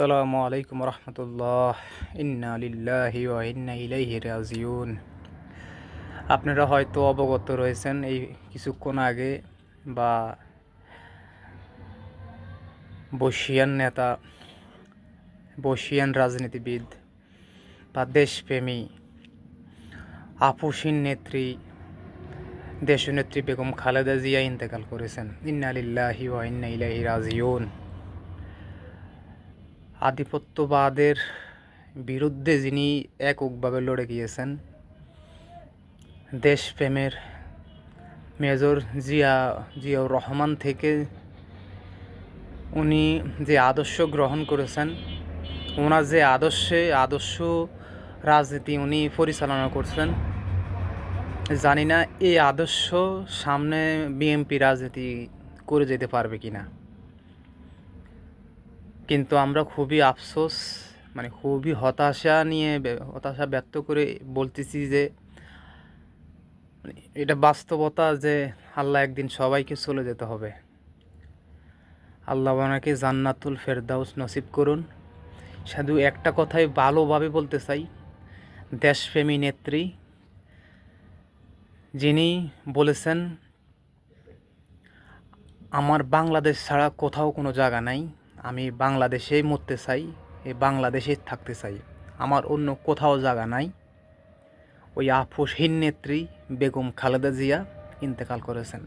আসসালামু আলাইকুম রহমতুল্লাহ। ইন্না লিল্লাহি ওয়া ইন্না ইলাইহি রাজিউন। আপনারা হয়তো অবগত রয়েছেন এই কিছুক্ষণ আগে বা বসিয়ান নেতা বসিয়ান রাজনীতিবিদ বা দেশপ্রেমী, আপুসীন নেত্রী, দেশনেত্রী বেগম খালেদা জিয়া ইন্তেকাল করেছেন। ইন্না লিল্লাহি ওয়া ইন্না ইলাইহি রাজিউন। আধিপত্যবাদের বিরুদ্ধে যিনি এককভাবে লড়ে গিয়েছেন, দেশপ্রেমের মেজর জিয়া, জিয়াউর রহমান থেকে উনি যে আদর্শ গ্রহণ করেছেন, ওনার যে আদর্শে আদর্শ রাজনীতি উনি পরিচালনা করছেন, জানি না এই আদর্শ সামনে বিএনপি রাজনীতি করে যেতে পারবে কি না কিন্তু আমরা খুবই আফসোস মানে খুবই হতাশা নিয়ে হতাশা ব্যক্ত করে বলতেছি যে মানে এটা বাস্তবতা যে আল্লাহ একদিন সবাইকে চলে যেতে হবে। আল্লাহ ওনাকে জান্নাতুল ফেরদাউস নসিব করুন। শুধু একটা কথাই ভালোভাবে বলতে চাই, দেশপ্রেমী নেত্রী যিনি বলেছেন, আমার বাংলাদেশ ছাড়া কোথাও কোনো জায়গা নাই। আমি বাংলাদেশেই মরতে চাই এই বাংলাদেশে থাকতে চাই। আমার অন্য কোথাও জায়গা নাই। ওই আফসহীন নেত্রী বেগম খালেদা জিয়া ইন্তেকাল করেছেন।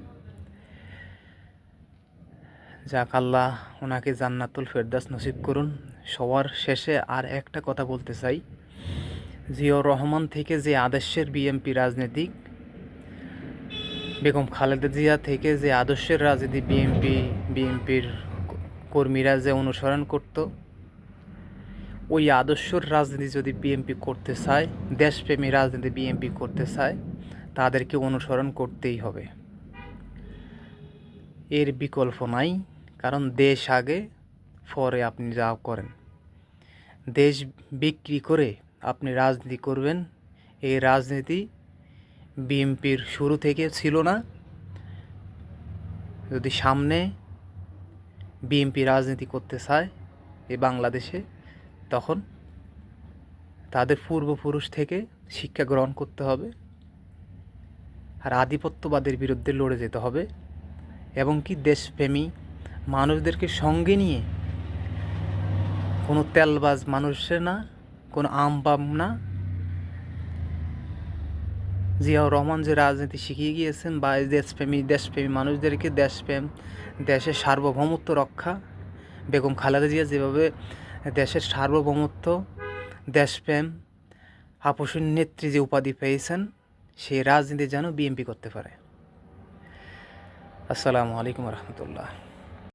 যাক আল্লাহ ওনাকে জান্নাতুল ফেরদাস নসিব করুন। সবার শেষে আর একটা কথা বলতে চাই। জিয়াউর রহমান থেকে যে আদর্শের বিএমপি রাজনীতিক, বেগম খালেদা জিয়া থেকে যে আদর্শের রাজনীতি বিএনপি বিএনপির কর্মীরা যে অনুসরণ করত, ওই আদর্শর রাজনীতি যদি বিএনপি করতে চায়, দেশপ্রেমী রাজনীতি বিএনপি করতে চায়, তাদেরকে অনুসরণ করতেই হবে। এর বিকল্প নাই, কারণ দেশ আগে, পরে আপনি যা করেন। দেশ বিক্রি করে আপনি রাজনীতি করবেন, এই রাজনীতি বিএনপির শুরু থেকে ছিল না। যদি সামনে বিএনপি রাজনীতি করতে চায় এই বাংলাদেশে, তখন তাদের পূর্বপুরুষ থেকে শিক্ষা গ্রহণ করতে হবে আর আধিপত্যবাদের বিরুদ্ধে লড়ে যেতে হবে এবং কি দেশপ্রেমী মানুষদেরকে সঙ্গে নিয়ে কোনো তেলবাজ মানুষের না, কোনো আমবাম না জিয়াউর রহমান যে রাজনীতি শিখিয়ে গিয়েছেন বা দেশপ্রেমী দেশপ্রেমী মানুষদেরকে দেশপ্রেম, দেশের সার্বভৌমত্ব রক্ষা, বেগম খালেদা জিয়া যেভাবে দেশের সার্বভৌমত্ব, দেশপ্রেম, আপসীন নেত্রী যে উপাধি পেয়েছেন, সেই রাজনীতি যেন বিএনপি করতে পারে। আসসালামু আলাইকুম রহমতুল্লাহ।